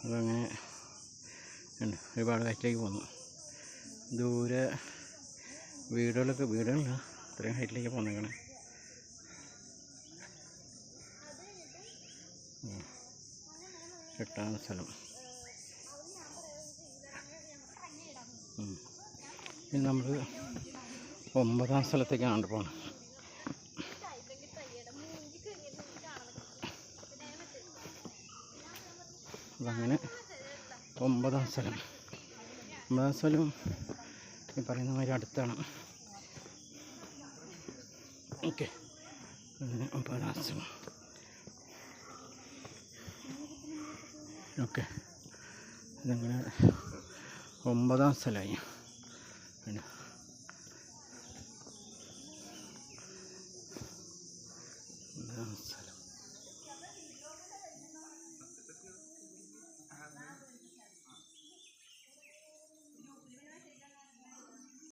അതങ്ങനെ ഉണ്ട് ഒരുപാട് ഹൈറ്റിലേക്ക് പോന്നു ദൂരെ വീടുകളൊക്കെ വീടുകളില്ല ഇത്രയും ഹൈറ്റിലേക്ക് പോന്നേക്കണേ. എട്ടാം സ്ഥലം. ഇനി നമ്മൾ ഒമ്പതാം സ്ഥലത്തേക്കാണ് പോകണം അതങ്ങനെ ഒമ്പതാം സ്ഥലം. ഒമ്പതാം സ്ഥലം ഈ പറയുന്ന മാതിരി അടുത്താണ്. ഓക്കെ. അങ്ങനെ ഒമ്പതാം സ്ഥലം. ഓക്കെ. ഇതങ്ങനെ ഒമ്പതാം സ്ഥലമായി. ഒമ്പതാം സ്ഥലം.